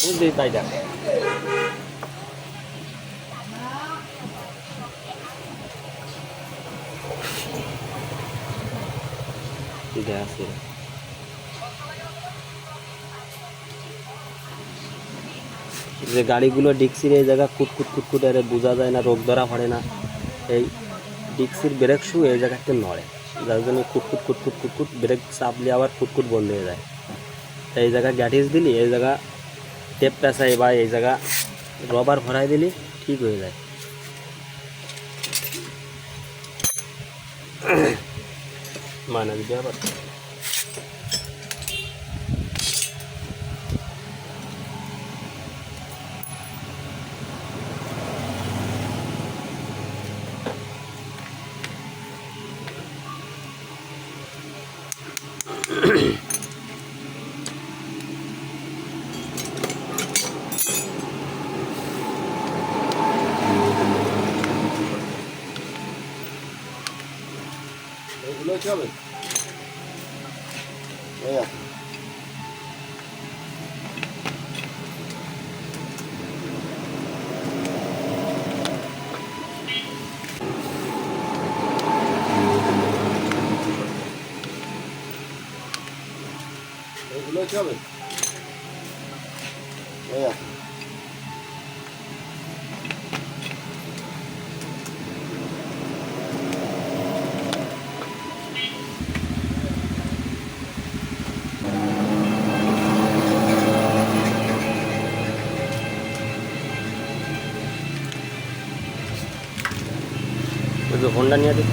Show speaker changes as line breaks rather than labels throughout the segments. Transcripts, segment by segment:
বুঝলি তাই আছে। যে গাড়িগুলো ডিক্সির এই জায়গা কুটকুট কুটকুট আরে বোঝা যায় না, রোগ ধরা পড়ে না। এই ডিক্সির ব্রেক শু এই জায়গাতে নড়ে। যার জন্য কুটকুট কুটকুট কুটকুট ব্রেক চাপলে আবার কুটকুট বন্ধ হয়ে যায়। এই জায়গা গ্যাটিস দিলি, এই জায়গা টেপ পেঁচাই বা এই জায়গা রবার ভরাই দিলি ঠিক হয়ে যায়। মানা দিবি আবার
এগুলো কি হবে এই আছে। এগুলো কি হবে এই আছে।
যে হোন্ডা নিয়ে দিই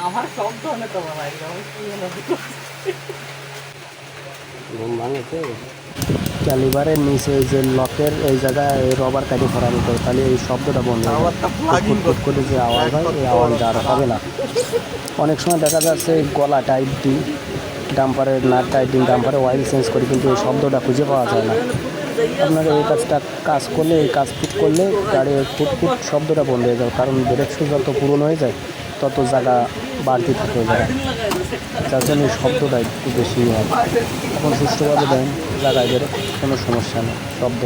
আমার সব ধরনের তো বাবা একদম কি হলো?
ঘুম ভাঙেছে ক্যালিবারের নিচে যে লকের এই জায়গায় এই রবার কাটি ভরা নিতে তাহলে এই শব্দটা বন্ধ হয়ে
আবারটা
ফুট ফুট করে যে আওয়াজ হয় এই আওয়াজ আর হবে না। অনেক সময় দেখা যাচ্ছে গলা টাইট দিই ডাম্পারের নাট টাইট দিন ডাম্পারে অয়েল চেঞ্জ করি কিন্তু এই শব্দটা খুঁজে পাওয়া যায় না। আপনারা এই কাজটা কাজ করলে এই কাজ ফুট করলে গাড়ির ফুট ফুট শব্দটা বন্ধ হয়ে যাবে কারণ ব্রেক শু যত পুরনো হয়ে যায় তত জায়গা বাড়তি থাকে ওই জায়গায়। এই শব্দটা একটু বেশি হয়। এখন সুস্থভাবে দেন জায়গায় বেরো কোনো সমস্যা নেই শব্দ